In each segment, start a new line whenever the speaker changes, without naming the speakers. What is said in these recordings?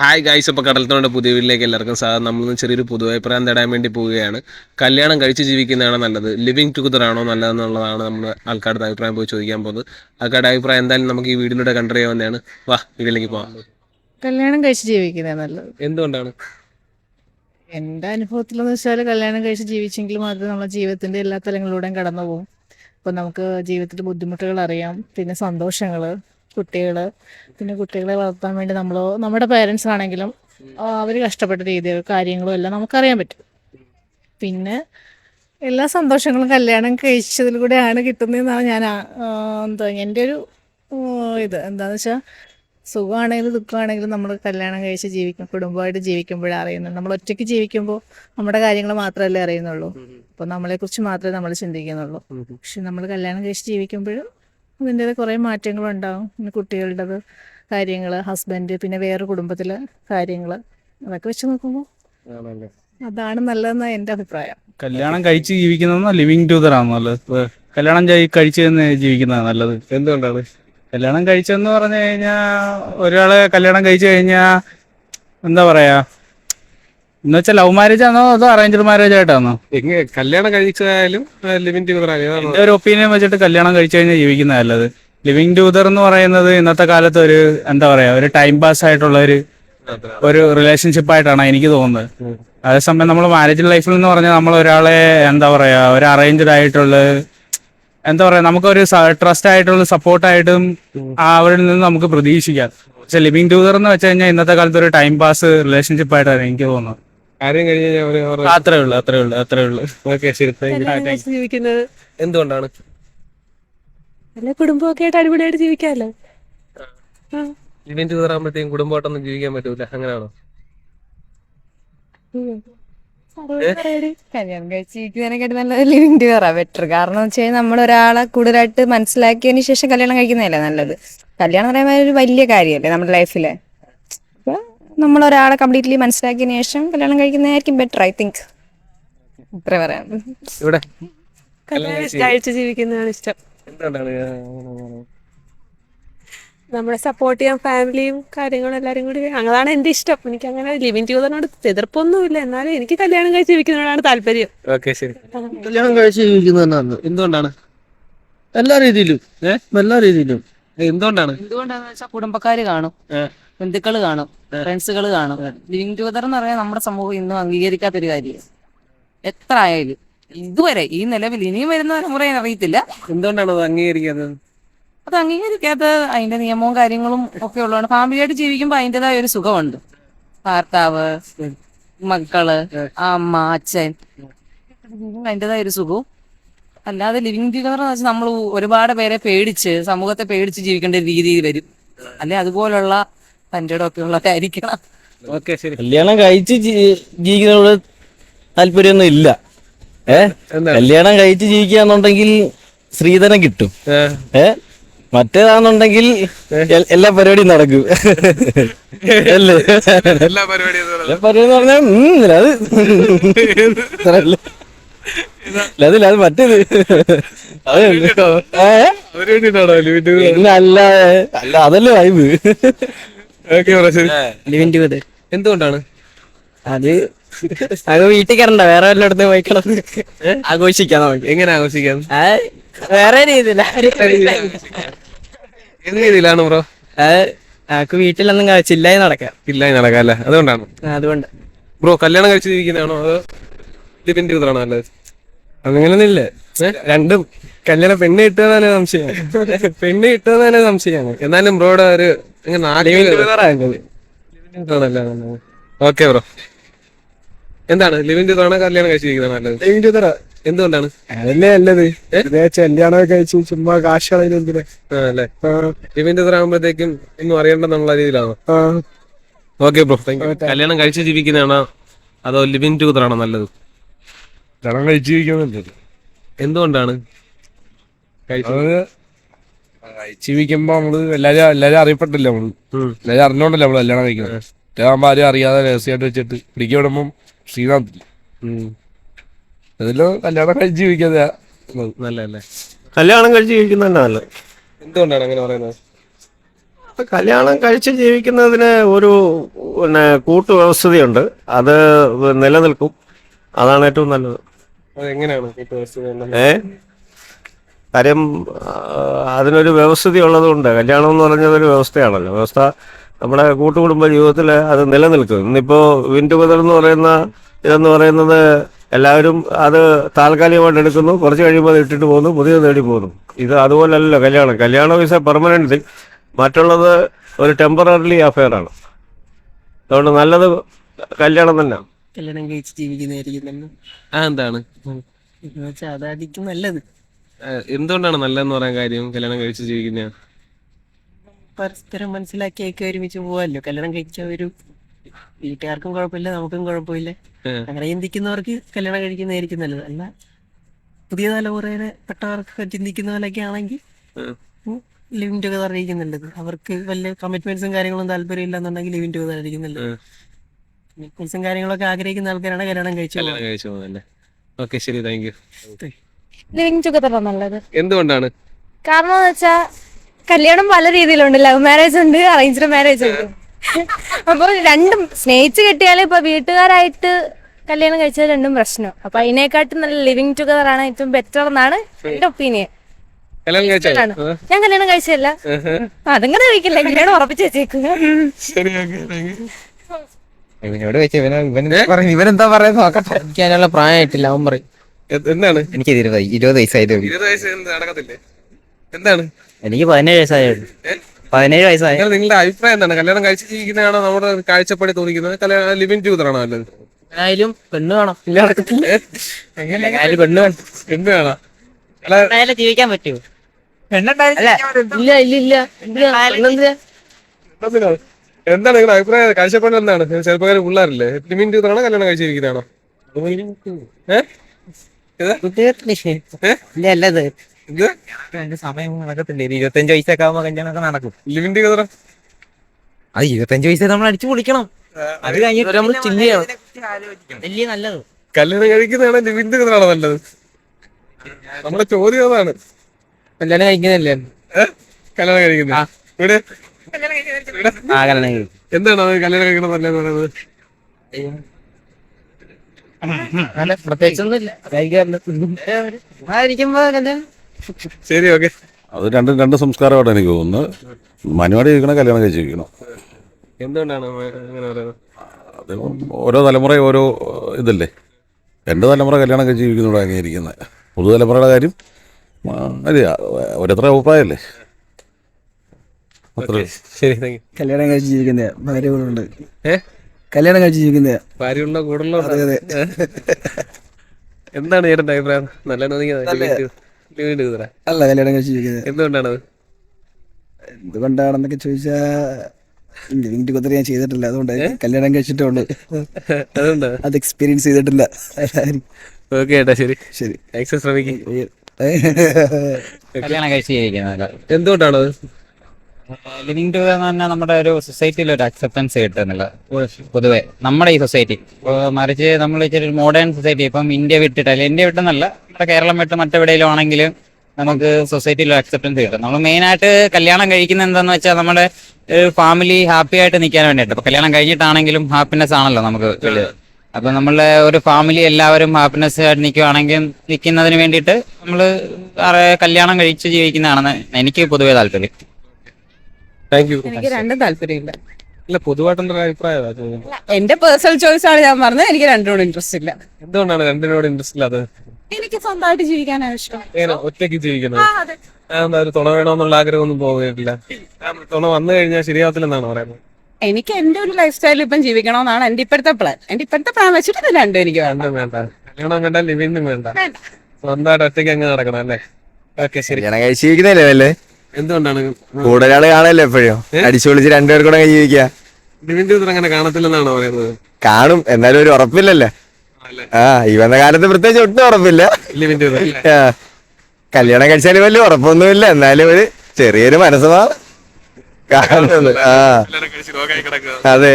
Hi guys ഇപ്പോൾ കടലത്തോണ്ട് പുതിയ വീട്ടിലേക്ക് എല്ലാവർക്കും സാധാരണ നമ്മളൊന്ന് ചെറിയൊരു പുതുവഭിപ്രായം തേടാൻ വേണ്ടി പോവുകയാണ്. കല്യാണം കഴിച്ച് ജീവിക്കുന്നതാണോ നല്ലത്. ലിവിങ് ടുഗദർ ആണോ നല്ലതെന്നുള്ളതാണ് നമ്മൾ ആൾക്കാരുടെ അഭിപ്രായം പോയി ചോദിക്കാൻ പോകുന്നത്. ആൾക്കാരുടെ അഭിപ്രായം എന്തായാലും നമുക്ക് ഈ വീടിലൂടെ കണ്ടറിയാവുന്നതാണ് വാ വീട്ടിലേക്ക് പോവാം.
കല്യാണം കഴിച്ച് ജീവിക്കുന്നത് നല്ലത്.
എന്തുകൊണ്ടാണ്?
എന്റെ അനുഭവത്തിലെന്ന് വെച്ചാൽ കല്യാണം കഴിച്ച് ജീവിച്ചെങ്കിൽ മാത്രമേ നമ്മുടെ ജീവിതത്തിന്റെ എല്ലാ തലങ്ങളിലൂടെയും കടന്നു പോകും അപ്പോൾ നമുക്ക് ജീവിതത്തിൽ ബുദ്ധിമുട്ടുകൾ അറിയാം പിന്നെ സന്തോഷങ്ങൾ കുട്ടികൾ പിന്നെ കുട്ടികളെ വളർത്താൻ വേണ്ടി നമ്മൾ നമ്മുടെ പേരൻസ് ആണെങ്കിലും അവർ കഷ്ടപ്പെട്ട രീതികൾ കാര്യങ്ങളും എല്ലാം നമുക്കറിയാൻ പറ്റും. പിന്നെ എല്ലാ സന്തോഷങ്ങളും കല്യാണം കഴിച്ചതിലൂടെയാണ് കിട്ടുന്നതെന്നാണ് ഞാൻ എന്താ എന്റെ ഒരു ഇത്. എന്താണെന്ന് വെച്ചാൽ സുഖമാണെങ്കിലും ദുഃഖമാണെങ്കിലും നമ്മൾ കല്യാണം കഴിച്ച് ജീവിക്കും കുടുംബമായിട്ട് ജീവിക്കുമ്പോഴേ അറിയുന്നത് നമ്മൾ ഒറ്റയ്ക്ക് ജീവിക്കുമ്പോൾ നമ്മുടെ കാര്യങ്ങൾ മാത്രമല്ലേ അറിയുന്നുള്ളൂ. അപ്പോൾ നമ്മളെക്കുറിച്ച് മാത്രമേ നമ്മൾ ചിന്തിക്കുന്നുള്ളൂ. പക്ഷെ നമ്മൾ കല്യാണം കഴിച്ച് ജീവിക്കുമ്പോഴും അതിന്റേത് കുറേ മാറ്റങ്ങളുണ്ടാവും. പിന്നെ കുട്ടികളുടേത് കാര്യങ്ങൾ ഹസ്ബൻഡ് പിന്നെ വേറെ കുടുംബത്തിലെ കാര്യങ്ങൾ അതൊക്കെ വെച്ച് നോക്കുമ്പോൾ അതാണ് നല്ലതെന്നാണ് എന്റെ അഭിപ്രായം.
കല്യാണം കഴിച്ച് ജീവിക്കുന്നതെന്നോ ലിവിങ് ടുഗദർ ആണോ നല്ലത് ഇപ്പൊ കല്യാണം കഴി- കഴിച്ച് തന്നെ ജീവിക്കുന്നതാണ് നല്ലത്.
എന്തുകൊണ്ടാണ്?
കല്യാണം കഴിച്ചെന്ന് പറഞ്ഞു കഴിഞ്ഞാൽ ഒരാളെ കല്യാണം കഴിച്ചു കഴിഞ്ഞാൽ എന്താ പറയാ എന്ന് വെച്ചാൽ ലവ് മാരേജ് ആണോ അതോ അറേഞ്ച്ഡ് മാരേജ് ആയിട്ടാണോ?
എങ്ങനെ കല്യാണം കഴിച്ചായാലും ലിവിങ് ടുഗദർ ആയാലും
ഒരു ഒപ്പീനിയൻ വെച്ചിട്ട് കല്യാണം കഴിച്ചു കഴിഞ്ഞാൽ ജീവിക്കുന്ന നല്ലത്. ലിവിങ് ടുഗദർ എന്ന് പറയുന്നത് ഇന്നത്തെ കാലത്ത് ഒരു എന്താ പറയാ ഒരു ടൈം പാസ് ആയിട്ടുള്ള ഒരു ഒരു റിലേഷൻഷിപ്പ് ആയിട്ടാണ് എനിക്ക് തോന്നുന്നത്. അതേസമയം നമ്മൾ മാരേജ് ലൈഫിൽ എന്ന് പറഞ്ഞാൽ നമ്മൾ ഒരാളെ എന്താ പറയാ ഒരു അറേഞ്ച്ഡ് ആയിട്ടുള്ള എന്താ പറയാ നമുക്കൊരു ട്രസ്റ്റ് ആയിട്ടുള്ള സപ്പോർട്ടായിട്ടും അവരിൽ നിന്ന് നമുക്ക് പ്രതീക്ഷിക്കാം. പക്ഷെ ലിവിങ് ടൂതർ എന്ന് വെച്ച് കഴിഞ്ഞാൽ ഇന്നത്തെ കാലത്ത് ഒരു ടൈം പാസ് റിലേഷൻഷിപ്പ് ആയിട്ടാണ് എനിക്ക് തോന്നുന്നത്.
കാര്യം കഴിഞ്ഞാൽ
അത്രേ ഉള്ളൂ അത്രേ ഉള്ളൂ അത്രേ ഉള്ളൂ.
ഓക്കെ ശരി
ജീവിക്കുന്നത്?
എന്തുകൊണ്ടാണ്?
നല്ല കുടുംബമൊക്കെ ആയിട്ട് അടിപൊളിയായിട്ട് ജീവിക്കാമല്ലോ.
ടുഗദർ ആകുമ്പോഴത്തേക്കും കുടുംബമായിട്ടൊന്നും ജീവിക്കാൻ പറ്റൂല. അങ്ങനെയാണോ?
കല്യാണം നല്ലത് ലിവിങ് ടുഗറാ ബെറ്റർ കാരണം എന്ന് വെച്ച് നമ്മൾ ഒരാളെ കൂടുതലായിട്ട് മനസ്സിലാക്കിയതിന് ശേഷം കല്യാണം കഴിക്കുന്നതല്ലേ നല്ലത്? കല്യാണം പറയുമ്പോൾ ഒരു വലിയ കാര്യമല്ലേ നമ്മുടെ ലൈഫിലെ നമ്മൾ ഒരാളെ കംപ്ലീറ്റ്ലി മനസ്സിലാക്കിയതിന് ശേഷം കല്യാണം കഴിക്കുന്നതായിരിക്കും ബെറ്റർ ഐ തിങ്ക് ഇത്ര പറയാം.
ഇവിടെ?
കഴിച്ച് ജീവിക്കുന്നതാണ് ഇഷ്ടം.
എന്തുകൊണ്ടാണ്
നമ്മളെ സപ്പോർട്ട് ചെയ്യാൻ ഫാമിലിയും കാര്യങ്ങളും എല്ലാവരും കൂടി അതാണ് എന്റെ ഇഷ്ടം. എനിക്ക് അങ്ങനെ ലിവിങ് ടുഗദറിനോട് എതിർപ്പൊന്നുമില്ല. എന്നാലും എനിക്ക് കല്യാണം കഴിച്ച് ജീവിക്കുന്നതിനോടാണ് താല്പര്യം.
ഓക്കെ ശരി.
കല്യാണം കഴിച്ച് ജീവിക്കുന്നതാണ്
എന്തുകൊണ്ടാണ്?
എല്ലാ രീതിയിലും. എല്ലാ രീതിയിലും.
എന്തുകൊണ്ടാണ്?
എന്തുകൊണ്ടാണെന്ന് വെച്ചാൽ കുടുംബക്കാര് കാണും.
ഏ.
ബന്ധുക്കൾ കാണും ഫ്രണ്ട്സുകൾ കാണും. ലിവിങ് ടുഗദർ എന്ന് പറയാൻ നമ്മുടെ സമൂഹം ഇന്നും അംഗീകരിക്കാത്ത ഒരു കാര്യം എത്ര ആയാലും. ഇതുവരെ ഈ നിലവിൽ ഇനിയും വരുന്ന തലമുറയെ അറിയത്തില്ല.
എന്തുകൊണ്ടാണ് അത് അംഗീകരിക്കാത്തത്?
അത് അംഗീകരിക്കാത്ത അതിന്റെ നിയമവും കാര്യങ്ങളും ഒക്കെ ഉള്ളതാണ് ഫാമിലിയായിട്ട് ജീവിക്കുമ്പോൾ അതിന്റെതായ ഒരു സുഖമുണ്ട്. ഭർത്താവ് മക്കൾ അമ്മ അച്ഛൻ അതിന്റെതായ ഒരു സുഖവും. അല്ലാതെ ലിവിങ് ടുഗദർ എന്ന് വെച്ചാൽ നമ്മൾ ഒരുപാട് പേരെ പേടിച്ച് സമൂഹത്തെ പേടിച്ച് ജീവിക്കേണ്ട രീതിയിൽ വരും. അല്ലെ? അതുപോലുള്ള തന്റെ ഒക്കെ ഉള്ളവരായിരിക്കണം
ഓക്കെ ശരി.
കല്യാണം കഴിച്ച് ജീ- ജീവിക്കുന്നതിനോട് താല്പര്യമൊന്നും ഇല്ല. ഏ? കല്യാണം കഴിച്ച് ജീവിക്കുകയാണെന്നുണ്ടെങ്കിൽ സ്ത്രീധനം കിട്ടും.
ഏ,
മറ്റേതാണെന്നുണ്ടെങ്കിൽ എൽ- എല്ലാ പരിപാടിയും നടക്കും. അല്ലേ?
എല്ലാ പരിപാടിയും
എല്ലാ പരിപാടി എന്ന് പറഞ്ഞാൽ ഉം, അത് അത്രയല്ലേ. അല്ല, അതില്ല അത് മറ്റേത്. അത് ഏ?
അവർ വേണ്ടിട്ടാണോ
പിന്നെ അല്ലാതെ അല്ല അതല്ലേ വൈബ്
എന്തുകൊണ്ടാണ്?
അത് അത് വീട്ടിൽ കയറണ്ട വേറെ വല്ലയിടത്ത് പോയി കിടന്ന് ആഘോഷിക്കാം നമുക്ക്.
എങ്ങനെ ആഘോഷിക്കാം?
വേറെ
രീതിയിലാണ് ബ്രോ?
ആക്ക് വീട്ടിലൊന്നും ചില്ലായി നടക്കാം.
ചില്ലായി നടക്കാം അല്ലേ? അതുകൊണ്ടാണ്.
അതുകൊണ്ട്.
ബ്രോ കല്യാണം കഴിച്ച് ജീവിക്കുന്നതാണോ അതോ ലിവിൻ ടുഗദറാണോ നല്ലത്
അങ്ങനെയൊന്നുമില്ല രണ്ടും കല്യാണം പെണ്ണ് കിട്ടുക തന്നെ സംശയം പെണ്ണ് കിട്ടുക തന്നെ സംശയമാണ്.
എന്നാലും ബ്രോയുടെ ഒരു ഓക്കെ ബ്രോ എന്താണ്? ലിവിൻ ടുഗദറാണോ കല്യാണം കഴിച്ച് ജീവിക്കുന്നതാണ് നല്ലത് എന്തുകൊണ്ടാണ്?
അതല്ലേ നല്ലത്. കല്യാണം കഴിച്ച് ചുമ്മാ കാശ് കളയുന്ന എന്തിനാ?
ആ, അല്ലേ? ലിവിൻ ടുഗദർ ആകുമ്പോഴത്തേക്കും ഒന്നും അറിയണ്ടെന്നുള്ള രീതിയിലാണോ? ഓക്കെ ബ്രോ കല്യാണം കഴിച്ച് ജീവിക്കുന്നതാണോ? അതോ ലിവിൻ ആണോ നല്ലത്?
കല്യാണം കഴിച്ച്
എന്തുകൊണ്ടാണ്? കഴിച്ച്
ജീവിക്കുമ്പോ നമ്മൾ എല്ലാരും എല്ലാരും അറിയപ്പെട്ടില്ല
നമ്മൾ.
എല്ലാരും അറിഞ്ഞോണ്ടല്ലേ നമ്മൾ കല്യാണം കഴിക്കുന്നത് മറ്റേതാകുമ്പോ ആരും അറിയാതെ രഹസ്യമായിട്ട് വെച്ചിട്ട് പിടിക്കാൻ വിടുമ്പം ശ്രീനാഥ്. അതിലോ കല്യാണം കഴിച്ച് ജീവിക്കാതെ
നല്ലതല്ലേ.
കല്യാണം കഴിച്ച് ജീവിക്കുന്നതന്നെ നല്ലത്.
എന്തുകൊണ്ടാണ് അങ്ങനെ പറയുന്നത്?
കല്യാണം കഴിച്ച് ജീവിക്കുന്നതിന് ഒരു പിന്നെ കൂട്ടുവ്യവസ്ഥതയുണ്ട് അത് നിലനിൽക്കും. അതാണ് ഏറ്റവും നല്ലത്.
എങ്ങനെയാണ് ഈ വ്യവസ്ഥ
ഏ? കാര്യം അതിനൊരു വ്യവസ്ഥിതി ഉള്ളതുകൊണ്ട് കല്യാണം എന്ന് പറഞ്ഞത് ഒരു വ്യവസ്ഥയാണല്ലോ. വ്യവസ്ഥ നമ്മുടെ കൂട്ടുകുടുംബ ജീവിതത്തിൽ അത് നിലനിൽക്കും ഇന്നിപ്പോൾ വിൻ ടുഗദർ എന്ന് പറയുന്ന ഇതെന്ന് പറയുന്നത് എല്ലാവരും അത് താൽക്കാലികമായിട്ട് എടുക്കുന്നു. കുറച്ച് കഴിയുമ്പോൾ അത് ഇട്ടിട്ട് പോകുന്നു. പുതിയത് നേടി പോകുന്നു. ഇത് അതുപോലല്ലോ കല്യാണം. കല്യാണം ഇസ് എ പെർമനന്റ് തിങ് മറ്റുള്ളത് ഒരു ടെമ്പററി അഫെയർ ആണ്. അതുകൊണ്ട് നല്ലത് കല്യാണം തന്നെ.
കല്യാണം കഴിച്ച് ജീവിക്കുന്നതായിരിക്കും അതായിരിക്കും നല്ലത്.
എന്തുകൊണ്ടാണ് നല്ലതെന്ന് പറയാൻ കാര്യം കല്യാണം കഴിച്ച് ജീവിക്കുന്ന?
പരസ്പരം മനസ്സിലാക്കിയൊക്കെ ഒരുമിച്ച് പോവാല്ലോ. കല്യാണം കഴിച്ച ഒരു വീട്ടുകാർക്കും കുഴപ്പമില്ല നമുക്കും കുഴപ്പമില്ല. അങ്ങനെ ചിന്തിക്കുന്നവർക്ക് കല്യാണം കഴിക്കുന്നതായിരിക്കും നല്ലത്. അല്ല പുതിയ തലമുറയിലെ പെട്ടവർക്ക് ചിന്തിക്കുന്ന പോലെയൊക്കെ ആണെങ്കിൽ
ഉം.
ലിവിങ് ടുഗദർ ആയിരിക്കും നല്ലത്. അവർക്ക് വലിയ കമ്മിറ്റ്മെന്റ്സും കാര്യങ്ങളും താല്പര്യം ഇല്ലെന്നുണ്ടെങ്കിൽ ലിവിങ് ടുഗദർ ആയിരിക്കും നല്ലത്. കമ്മിറ്റ്മെന്റ്സും കാര്യങ്ങളൊക്കെ ആഗ്രഹിക്കുന്ന ആൾക്കാരാണ് കല്യാണം കഴിച്ചു
ഓക്കെ ശരി താങ്ക് യു
ലിവിങ് ടുഗദർ നല്ലത്.
എന്തുകൊണ്ടാണ്?
കാരണം എന്ന് വെച്ചാൽ കല്യാണം പല രീതിയിലുണ്ട്. ലവ് മാരേജ് ഉണ്ട് അറേഞ്ച്ഡ് മാരേജ് ഉണ്ട്. അപ്പോൾ രണ്ടും സ്നേഹിച്ച് കെട്ടിയാൽ ഇപ്പൊ വീട്ടുകാരായിട്ട് കല്യാണം കഴിച്ചത് രണ്ടും പ്രശ്നം. അപ്പൊ അതിനെക്കാട്ടും നല്ല ലിവിങ് ടുഗദർ ആണ് ഏറ്റവും ബെറ്റർ എന്നാണ് എന്റെ ഒപ്പീനിയൻ
കല്യാണം കഴിച്ചോ?
ഞാൻ കല്യാണം കഴിച്ചല്ല അതങ്ങനെ കഴിക്കില്ല കല്യാണം ഉറപ്പിച്ച് വെച്ചേക്കുക
ഇവനോട് വെച്ച്? ഇവന ഇവൻ എന്താ ഇവനെന്താ പറയുന്നത് നോക്കട്ടെ.
എനിക്ക് അതിനുള്ള പ്രായമായിട്ടില്ല. അവൻ പറയും.
എന്താണ്?
എനിക്ക് ഇരുപത് ഇരുപത് വയസ്സായതേ
ഇരുപത് വയസ്സ് നടക്കത്തില്ലേ? എന്താണ്?
എനിക്ക് പതിനേഴ് വയസ്സായുള്ളൂ പതിനേഴ് വയസ്സായ.
നിങ്ങളുടെ അഭിപ്രായം എന്താണ്? കല്യാണം കഴിച്ച് ജീവിക്കുന്നതാണോ നമ്മുടെ കാഴ്ചപ്പാടി തോന്നിക്കുന്നത്? കല്യാണം ലിവിൻ ആണോ നല്ലത്
ആയാലും പെണ്ണ് വേണം. ഇല്ല നടക്കത്തില്ല. പെണ്ണ് വേണം.
അല്ല
ജീവിക്കാൻ പറ്റുമോ ഇല്ല ഇല്ല ഇല്ല?
എന്താണ് നിങ്ങളുടെ അഭിപ്രായം? കാഴ്ചപ്പാട് എന്താണ്? ചെറുപ്പക്കാർ പിള്ളേരല്ലേ? ലിവിങ് ടുഗദർ കല്യാണം കഴിച്ചിരിക്കുന്നതാണോ? ഏഹ്
അല്ലത്?
ഇത്
എന്റെ സമയം നടക്കത്തില്ല? ഒരു ഇരുപത്തഞ്ച് വയസ്സൊക്കെ ആവുമ്പോ കല്യാണമൊക്കെ നടക്കും. അത് ഇരുപത്തഞ്ച് വയസ്സ് നമ്മൾ അടിച്ചു പൊളിക്കണം. അത് കഴിഞ്ഞിട്ട്
നമ്മൾ ചില്ല്. വലിയ നല്ലത്.
കല്യാണം കഴിക്കുന്നതാണോ നല്ലത്. നമ്മുടെ ചോദ്യം അതാണ്.
കല്യാണം കഴിക്കുന്നല്ലേ
കല്യാണം കഴിക്കുന്ന. ഇവിടെ? എന്താണ് കല്യാണം കഴിക്കണം നല്ലത്? പറയുന്നത്
അല്ല പ്രത്യേകിച്ചൊന്നും ഇല്ല ആയിരിക്കുമ്പോ കല്യാണം
ശരി ഓക്കെ.
അത് രണ്ടും രണ്ട് സംസ്കാരമായിട്ട് എനിക്ക് തോന്നുന്നു മനുവാടി ഇരിക്കണം കല്യാണം കഴിച്ചിരിക്കണം
എന്തുകൊണ്ടാണ് അങ്ങനെ പറയുന്നത്?
അത് ഓരോ തലമുറ ഓരോ ഇതല്ലേ? രണ്ട് തലമുറ കല്യാണം കഴിച്ച് ജീവിക്കുന്നതോടെ അംഗീകരിക്കുന്നത് പുതുതലമുറയുടെ കാര്യം അല്ല ഓരോരുത്തരുടെ അഭിപ്രായമല്ലേ?
ശരി
കല്യാണം കഴിച്ച് ജീവിക്കുന്ന ഭാര്യകളുണ്ട്
ഏ?
കല്യാണം കഴിച്ച് ജീവിക്കുന്നത്.
ഭാര്യയുള്ള കൂടുള്ള എന്താണ് ചേട്ടന്റെ അഭിപ്രായം? നല്ല
അല്ല കല്യാണം കഴിച്ച് ജീവിക്കുന്നത്.
എന്തുകൊണ്ടാണത്
എന്തുകൊണ്ടാണെന്നൊക്കെ ചോദിച്ചാ ലിവിങ് ടുഗദർ ഞാൻ ചെയ്തിട്ടില്ല. അതുകൊണ്ട് കല്യാണം കഴിച്ചിട്ടുണ്ട്
അതുകൊണ്ടാ
അത് എക്സ്പീരിയൻസ് ചെയ്തിട്ടില്ല.
ഓക്കെ ഏട്ടാ ശരി.
ശരി.
ശ്രമിക്കും.
കല്യാണം കഴിച്ച് ജീവിക്കുന്നത്
എന്തുകൊണ്ടാണത്?
ലിവിങ് ടു എന്ന് പറഞ്ഞാൽ നമ്മുടെ ഒരു സൊസൈറ്റിയിൽ ഒരു അക്സെപ്റ്റൻസ് കിട്ടുന്നില്ല. പൊതുവെ നമ്മുടെ ഈ സൊസൈറ്റി. മറിച്ച് നമ്മൾ ഇച്ചിരി മോഡേൺ സൊസൈറ്റി ഇപ്പം ഇന്ത്യ വിട്ടിട്ടല്ല ഇന്ത്യ വിട്ടെന്നല്ല. നമ്മുടെ കേരളം വിട്ട് മറ്റെവിടെയും ആണെങ്കിലും നമുക്ക് സൊസൈറ്റിയിൽ അക്സെപ്റ്റൻസ് കിട്ടും. നമ്മൾ മെയിനായിട്ട് കല്യാണം കഴിക്കുന്ന എന്താന്ന് വെച്ചാൽ നമ്മുടെ ഫാമിലി ഹാപ്പി ആയിട്ട് നിൽക്കാൻ വേണ്ടിയിട്ട്. ഇപ്പൊ കല്യാണം കഴിഞ്ഞിട്ടാണെങ്കിലും ഹാപ്പിനെസ് ആണല്ലോ നമുക്ക് വലുത് അപ്പൊ നമ്മളെ ഒരു ഫാമിലി എല്ലാവരും ഹാപ്പിനെസ് ആയിട്ട് നിൽക്കുവാണെങ്കിൽ നിൽക്കുന്നതിന് വേണ്ടിയിട്ട് നമ്മൾ കല്യാണം കഴിച്ച് ജീവിക്കുന്നതാണെന്ന് എനിക്ക് പൊതുവേ താല്പര്യം.
താങ്ക് യു
എനിക്ക് രണ്ടും താല്പര്യമില്ല.
ഇല്ല പൊതുവായിട്ടുള്ള അഭിപ്രായം
എന്റെ പേഴ്സണൽ ചോയ്സ് ആണ് ഞാൻ പറഞ്ഞത്. എനിക്ക് രണ്ടിനോട് ഇൻട്രസ്റ്റ് ഇല്ല.
എന്തുകൊണ്ടാണ് രണ്ടിനോട് ഇൻട്രസ്റ്റ് ഇല്ലാത്തത്
എനിക്ക് സ്വന്തമായിട്ട് ജീവിക്കാൻ ഇഷ്ടം.
എങ്ങനെ? ഒറ്റയ്ക്ക് ജീവിക്കുന്നത്? തുണ വേണമെന്നുള്ള ആഗ്രഹമൊന്നും പോകില്ല തുണ വന്നു കഴിഞ്ഞാൽ ശരിയാവത്തില്ലെന്നാണ് പറയുന്നത്?
എനിക്ക് എന്റെ ഒരു ലൈഫ് സ്റ്റൈലിൽ ഇപ്പം ജീവിക്കണമെന്നാണ് എന്റെ ഇപ്പോഴത്തെ പ്ലാൻ എന്റെ ഇപ്പോഴത്തെ പ്ലാൻ വെച്ചിട്ട് രണ്ടും എനിക്ക് വേണ്ട
രണ്ടും വേണ്ട. കല്യാണം വേണ്ട ലിവിനും വേണ്ട. സ്വന്തമായിട്ട് ഒറ്റയ്ക്ക് അങ്ങ് നടക്കണം അല്ലേ? ഓക്കെ ശരി.
കല്യാണം കഴിച്ച് ജീവിക്കുന്നതല്ലേ കൂടെ
എന്തുകൊണ്ടാണ്?
കൂടുതലാൾ കാണല്ലേ എപ്പോഴും? അടിച്ചു പൊളിച്ച് രണ്ടുപേർക്കൂടെ അങ്ങ് ജീവിക്കുക
അങ്ങനെ കാണത്തില്ലെന്നാണോ പറയുന്നത്?
കാണും. എന്നാലും ഒരു ഉറപ്പില്ലല്ലേ? ആ ഈ വന്ന കാലത്ത് പ്രത്യേകിച്ച് ഒട്ടും ഉറപ്പില്ല. കല്യാണം കഴിച്ചാലും വലിയ ഉറപ്പൊന്നുമില്ല. എന്നാലും ഒരു ചെറിയൊരു മനസ്സുമാ കാണുന്നത്. ആ. അതെ.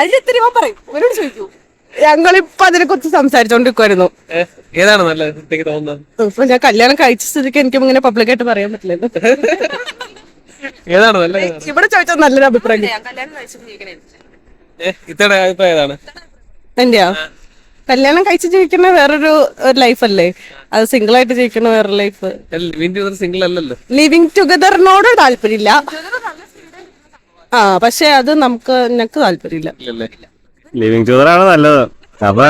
അതിലെത്തിരി പറയും. ഇവരോട് ചോദിക്കൂ. ഞങ്ങളിപ്പോ അതിനെ കുറിച്ച് സംസാരിച്ചോണ്ടിരിക്കുവായിരുന്നു
ഏതാണ് നല്ലത് തോന്നുന്നത്?
ഇപ്പൊ ഞാൻ കല്യാണം കഴിച്ച സ്ഥിതിക്ക് എനിക്ക് ഇങ്ങനെ പബ്ലിക്കായിട്ട് പറയാൻ പറ്റില്ലല്ലോ
ഏതാണ് നല്ല
ഇവിടെ ചോദിച്ചാൽ നല്ലൊരു അഭിപ്രായം
ഇത്തയുടെ അഭിപ്രായം ഏതാണ്?
എന്റെയാ? കല്യാണം കഴിച്ച് ജീവിക്കുന്ന വേറൊരു ലൈഫ് അല്ലേ അത് സിംഗിൾ ആയിട്ട് ജീവിക്കുന്ന വേറൊരു ലൈഫ്.
സിംഗിൾ അല്ലല്ലോ
ലിവിങ് ടുഗദറിനോട് താല്പര്യമില്ല. ആ പക്ഷെ അത് നമുക്ക് ഞങ്ങൾക്ക് താല്പര്യമില്ല.
ലിവിങ് ടുഗദർ ആണ് നല്ലത്. അപ്പൊ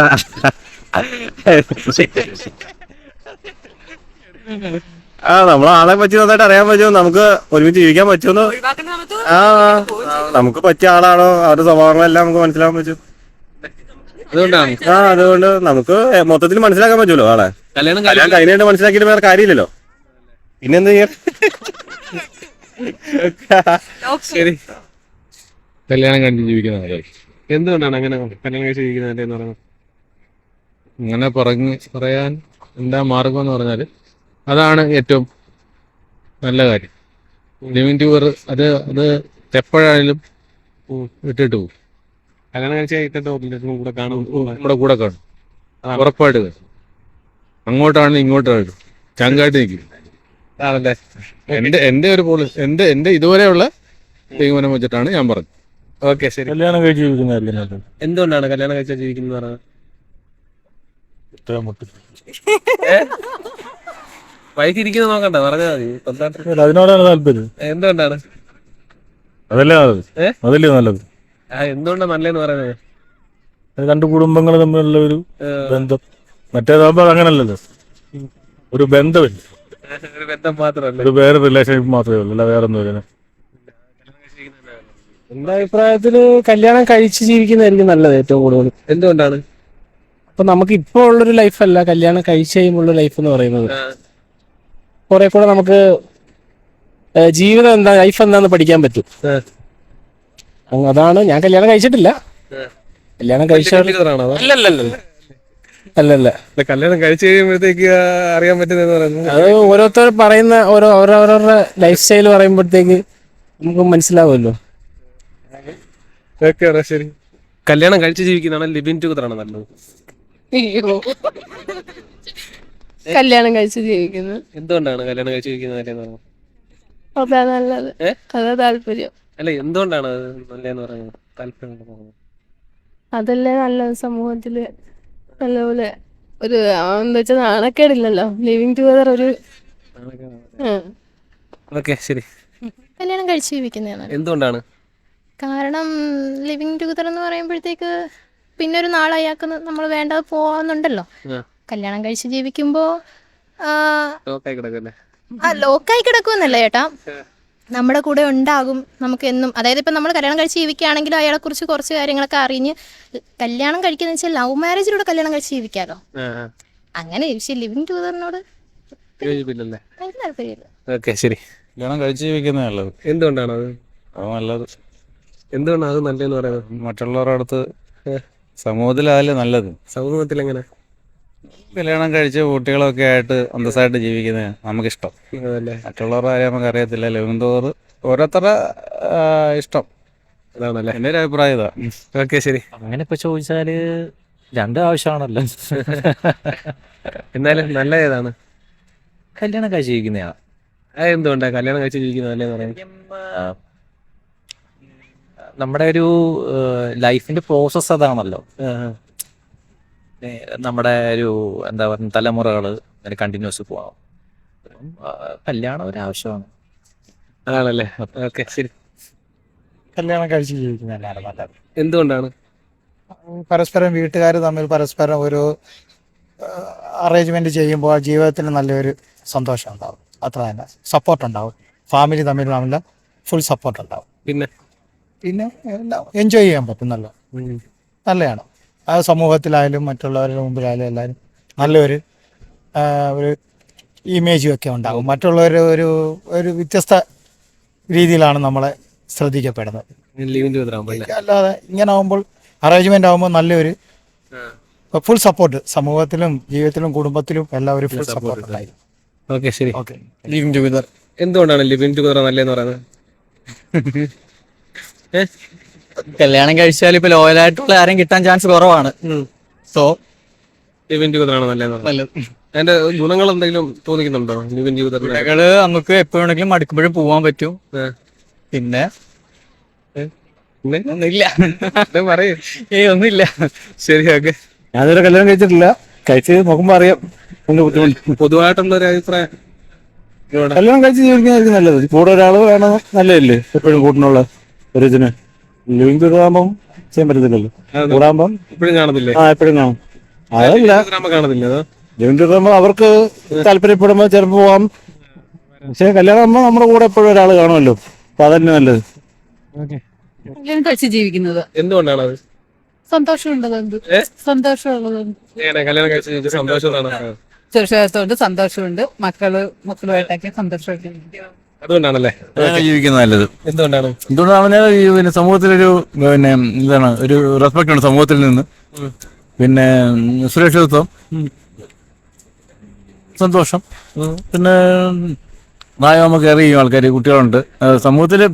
ആ നമ്മളെ ആളെ പറ്റി നന്നായിട്ട് അറിയാൻ പറ്റുമോ? നമുക്ക് ഒരുമിച്ച് ജീവിക്കാൻ പറ്റുമെന്ന് ആ നമുക്ക് പറ്റിയ ആളാണോ? അവരുടെ സ്വഭാവങ്ങളെല്ലാം നമുക്ക് മനസ്സിലാക്കാൻ പറ്റും.
അതുകൊണ്ടാണ്
ആ അതുകൊണ്ട് നമുക്ക് മൊത്തത്തിൽ മനസ്സിലാക്കാൻ പറ്റുമല്ലോ ആളെ.
കല്യാണം
കല്യാണം കഴിഞ്ഞിട്ട് മനസ്സിലാക്കിയിട്ട് വേറെ കാര്യമില്ലല്ലോ. പിന്നെന്താ ചെയ്യാ?
ശരി.
കല്യാണം കഴിഞ്ഞ് ജീവിക്കുന്ന
എന്തുകൊണ്ടാണ് അങ്ങനെ കല്യാണം കഴിച്ച് ജീവിക്കുന്നത് എന്ന് പറയുന്നത്?
അങ്ങനെ പറഞ്ഞ് പറയാൻ എന്താ മാർഗം എന്ന് പറഞ്ഞാൽ അതാണ് ഏറ്റവും നല്ല കാര്യം. ലിവിങ് ടൂർ അത് അത് എപ്പോഴായാലും ഇട്ടിട്ട് പോകും.
കല്യാണം കഴിഞ്ഞിട്ട് കൂടെ കാണും.
നമ്മുടെ കൂടെ കാണും. ഉറപ്പായിട്ട് കാണും. അങ്ങോട്ടാണ് ഇങ്ങോട്ടാണ് ചങ്കായിട്ട് നിൽക്കും.
ആണല്ലേ?
എന്റെ എന്റെ ഒരു പോളി എന്റെ എന്റെ ഇതുവരെയുള്ള തീരുമാനം വെച്ചിട്ടാണ് ഞാൻ പറഞ്ഞത്.
ഓക്കെ ശരി.
കല്യാണം കഴിച്ച് ജീവിക്കുന്നതല്ലേ
എന്തുകൊണ്ടാണ് കല്യാണം കഴിച്ചാൽ ജീവിക്കുന്നത്. വൈകി ഇരിക്കുന്നത് നോക്കണ്ട പറഞ്ഞാൽ മതി. സ്വന്തമായിട്ട്
അതിനോടാണ് താല്പര്യം.
എന്തുകൊണ്ടാണ്?
അതല്ലേ നല്ലത്? അതല്ലേ നല്ലത്?
എന്തുകൊണ്ടാണ് നല്ലതെന്ന് പറയുന്നത്?
രണ്ട് കുടുംബങ്ങൾ തമ്മിലുള്ള ഒരു ബന്ധം. മറ്റേതാകുമ്പോ അങ്ങനല്ലല്ലോ. ഒരു ബന്ധമില്ല.
ഒരു ബന്ധം മാത്രമല്ല.
ഒരു വേറെ റിലേഷൻഷിപ്പ് മാത്രമേ ഉള്ളൂ അല്ല വേറെ ഒന്നും
എന്റെ അഭിപ്രായത്തിൽ കല്യാണം കഴിച്ച് ജീവിക്കുന്നതായിരിക്കും നല്ലത് ഏറ്റവും കൂടുതൽ.
എന്തുകൊണ്ടാണ്?
അപ്പൊ നമുക്ക് ഇപ്പൊ ഉള്ളൊരു ലൈഫല്ല കല്യാണം കഴിച്ചു കഴിയുമ്പോൾ ലൈഫ് എന്ന് പറയുന്നത്.
കൊറേ
കുറെ കൂടെ നമുക്ക് ജീവിതം എന്താ ലൈഫ് എന്താന്ന് പഠിക്കാൻ പറ്റും. അതാണ്. ഞാൻ കല്യാണം കഴിച്ചിട്ടില്ല. കല്യാണം
കഴിച്ചാണോ?
അല്ലല്ലല്ല. അല്ലല്ല.
കല്യാണം കഴിച്ചു കഴിയുമ്പോഴത്തേക്ക് അറിയാൻ പറ്റുന്നത്
അത് ഓരോരുത്തർ പറയുന്ന ഓരോ അവരവരുടെ ലൈഫ് സ്റ്റൈൽ പറയുമ്പോഴത്തേക്ക് നമുക്ക് മനസ്സിലാവുമല്ലോ.
ഓക്കെ ശരി. കല്യാണം കഴിച്ച് ജീവിക്കുന്നതാണ് ലിബിൻ ടുഗദർ ആണ് നല്ലത്
കല്യാണം കഴിച്ച് ജീവിക്കുന്നു.
എന്തുകൊണ്ടാണ് കല്യാണം കഴിച്ച് ജീവിക്കുന്നത് നല്ലതെന്ന് പറയുന്നത്
അതാ നല്ലത്.
ഏ?
അതാ താല്പര്യം.
അല്ല എന്തുകൊണ്ടാണ് അത് നല്ലതെന്ന് പറയുന്നത് താല്പര്യം ഉണ്ടെന്ന് പറയുന്നത്
അതല്ലേ നല്ലത് സമൂഹത്തിൽ നല്ലപോലെ ഒരു ആ, എന്താ വെച്ചാൽ നാണക്കേടില്ലല്ലോ? ലിവിങ് ടുഗദർ ഒരു.
ഓക്കെ ശരി.
കല്യാണം കഴിച്ച് ജീവിക്കുന്നതാണ്.
എന്തുകൊണ്ടാണ്?
കാരണം ലിവിങ് ടുഗദർ എന്ന് പറയുമ്പോഴത്തേക്ക് പിന്നെ ഒരു നാൾ അയാൾക്ക് നമ്മൾ വേണ്ടത് പോവാന്നുണ്ടല്ലോ. കല്യാണം കഴിച്ച് ജീവിക്കുമ്പോ
ലോക്കായി
കിടക്കുമെന്നല്ല ചേട്ടാ. നമ്മുടെ കൂടെ ഉണ്ടാകും നമുക്ക് എന്നും അതായത് ഇപ്പം നമ്മൾ കല്യാണം കഴിച്ച് ജീവിക്കുകയാണെങ്കിലും അയാളെ കുറിച്ച് കുറച്ച് കാര്യങ്ങളൊക്കെ അറിഞ്ഞ് കല്യാണം കഴിക്കുന്ന വെച്ചാൽ ലവ് മാരേജിലൂടെ കല്യാണം കഴിച്ച്
ജീവിക്കാലോ.
അങ്ങനെ പക്ഷേ ലിവിങ് ടൂതറിനോട്
ഓക്കെ ശരി.
കല്യാണം കഴിച്ച് ജീവിക്കുന്നത് നല്ലത്
എന്തുകൊണ്ടാണ് അത്
അത് നല്ലത്.
എന്തുകൊണ്ടാണ് അത് നല്ലതെന്ന് പറയുന്നത്?
മറ്റുള്ളവരുടെ അടുത്ത് സമൂഹത്തിലതല്ലേ നല്ലത്.
സമൂഹത്തിൽ എങ്ങനെ
കല്യാണം കഴിച്ച് കുട്ടികളൊക്കെ ആയിട്ട് അന്തസ്സായിട്ട് ജീവിക്കുന്നത് നമുക്കിഷ്ടം.
അതല്ലേ?
മറ്റുള്ളവരുടെ കാര്യം നമുക്ക് അറിയത്തില്ല. ലിവിങ് ടൂർ ഓരോരുത്തരുടെ ആ, ഇഷ്ടം.
അതാണല്ലേ?
എന്റെ ഒരു അഭിപ്രായം ഇതാ.
ഓക്കെ ശരി.
അങ്ങനെ ഇപ്പൊ ചോദിച്ചാൽ രണ്ടും ആവശ്യമാണല്ലോ.
എന്നാലും നല്ല ഏതാണ്?
കല്യാണം കഴിച്ച് ജീവിക്കുന്നതാണ്
അത് എന്തുകൊണ്ടാണ് കല്യാണം കഴിച്ച് ജീവിക്കുന്നത് നല്ലതെന്ന് പറയുന്നത്?
നമ്മുടെ ഒരു ലൈഫിന്റെ പ്രോസസ്സ് അതാണല്ലോ. നമ്മുടെ ഒരു എന്താ പറയുക തലമുറകൾ കണ്ടിന്യൂസ് പോവാം. കല്യാണം ഒരു ആവശ്യമാണ്.
അതാണല്ലേ ഓക്കെ ശരി.
കല്യാണം കഴിച്ച് ജീവിക്കുന്നതല്ലാണ് നല്ലത്
എന്തുകൊണ്ടാണ്?
പരസ്പരം വീട്ടുകാർ തമ്മിൽ പരസ്പരം ഒരു അറേഞ്ച്മെന്റ് ചെയ്യുമ്പോൾ ജീവിതത്തിന് നല്ലൊരു സന്തോഷം ഉണ്ടാവും. അത്ര തന്നെ. സപ്പോർട്ട് ഉണ്ടാവും. ഫാമിലി തമ്മിൽ തമ്മിൽ ഫുൾ സപ്പോർട്ട് ഉണ്ടാവും.
പിന്നെ?
പിന്നെ എൻജോയ് ചെയ്യാൻ പറ്റും. നല്ല. നല്ലതാണ്. ആ സമൂഹത്തിലായാലും മറ്റുള്ളവരുടെ മുമ്പിലായാലും എല്ലാവരും നല്ലൊരു ഒരു ഇമേജും ഒക്കെ ഉണ്ടാകും മറ്റുള്ളവർ ഒരു ഒരു വ്യത്യസ്ത രീതിയിലാണ് നമ്മളെ ശ്രദ്ധിക്കപ്പെടുന്നത്. അല്ലാതെ ഇങ്ങനെ ആകുമ്പോൾ അറേഞ്ച്മെന്റ് ആകുമ്പോൾ നല്ലൊരു ഫുൾ സപ്പോർട്ട് സമൂഹത്തിലും ജീവിതത്തിലും കുടുംബത്തിലും എല്ലാവരും ഫുൾ സപ്പോർട്ട് ഉണ്ടായിരുന്നു
ഓക്കെ ശരി.
ഓക്കെ.
ലിവിൻ ടുഗദർ എന്തുകൊണ്ടാണ് ലിവിൻ ടുഗദർ നല്ലതെന്ന് പറയുന്നത്?
കല്യാണം കഴിച്ചാൽ ഇപ്പൊ ലോയലായിട്ടുള്ള ആരെയും കിട്ടാൻ ചാൻസ് കുറവാണ്. സോ
ആണ് നല്ലതെന്ന്
നല്ലത്.
അതിന്റെ ഗുണങ്ങൾ എന്തെങ്കിലും തോന്നിക്കുന്നുണ്ടോ ലിവിൻ ജീവിതത്തിൽ
ഞങ്ങൾ നമുക്ക് എപ്പോഴെങ്കിലും മടുക്കുമ്പോഴും പോവാൻ പറ്റും.
പിന്നെ?
ഒന്നില്ല പറയൂ.
ഏയ് ഒന്നുമില്ല.
ശരി ഓക്കെ.
ഞാനിതുവരെ കല്യാണം കഴിച്ചിട്ടില്ല. കഴിച്ച് നോക്കുമ്പോ അറിയാം. അതിന്റെ ബുദ്ധിമുട്ട്.
പൊതുവായിട്ടുള്ള ഒരു അഭിപ്രായം.
കല്യാണം കഴിച്ച് ജീവിക്കുന്നതായിരിക്കും നല്ലത്. കൂടെ ഒരാൾ വേണം നല്ലതല്ലേ? എപ്പോഴും കൂട്ടിനുള്ള ഒരു ഇതിന് ലിവിങ് ചെയ്യാൻ പറ്റത്തില്ലല്ലോ? കൂടാകുമ്പം
ഇപ്പോഴും കാണത്തില്ലേ?
ആ എപ്പോഴും കാണും. അതല്ല.
കാണത്തില്ലേ
ലിവിങ് അവർക്ക് താല്പര്യപ്പെടുമ്പോൾ ചിലപ്പോൾ പോവാം. പക്ഷെ കല്യാണം ആകുമ്പോൾ നമ്മുടെ കൂടെ എപ്പോഴും ഒരാൾ കാണുമല്ലോ. അപ്പൊ അതന്നെ നല്ലത്.
കല്യാണം കഴിച്ച് ജീവിക്കുന്നത്.
എന്തുകൊണ്ടാണ് അത്?
സന്തോഷമുണ്ടത് എന്ത്?
ഏ?
സന്തോഷമുള്ളത്
എങ്ങനെ? കല്യാണം കഴിച്ച് ജീവിച്ച സന്തോഷമാണ്
ചെറുശേഷത്തോണ്ട് സന്തോഷമുണ്ട്. മക്കൾ മക്കളുമായിട്ടൊക്കെ സന്തോഷമായിട്ട്
അതുകൊണ്ടാണല്ലേ?
ജീവിക്കുന്നത് നല്ലത്.
എന്തുകൊണ്ടാണ്?
എന്തുകൊണ്ടാണ് പിന്നെ സമൂഹത്തിലൊരു പിന്നെ എന്താണ് ഒരു റെസ്പെക്ട് ഉണ്ട് സമൂഹത്തിൽ നിന്ന്. പിന്നെ സുരക്ഷിതത്വം. സന്തോഷം. പിന്നെ പ്രായം കയറി ആൾക്കാർ കുട്ടികളുണ്ട്. സമൂഹത്തിലെ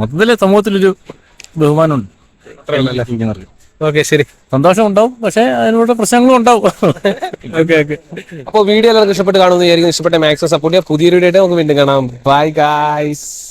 മൊത്തത്തിലെ സമൂഹത്തിലൊരു ബഹുമാനമുണ്ട്. ജീവിക്കുന്നവർക്ക്.
ഓക്കെ ശരി.
സന്തോഷം ഉണ്ടാവും. പക്ഷെ അതിനോട് പ്രശ്നങ്ങളും ഉണ്ടാവും.
Okay okay. അപ്പോൾ വീഡിയോ എല്ലാവർക്കും ഇഷ്ടപ്പെട്ട് കാണുന്നു ഇഷ്ടപ്പെട്ട മാക്സിമം സപ്പോർട്ട് ചെയ്യുക. പുതിയൊരു വീഡിയോ നമുക്ക് വീണ്ടും കാണാം. Bye guys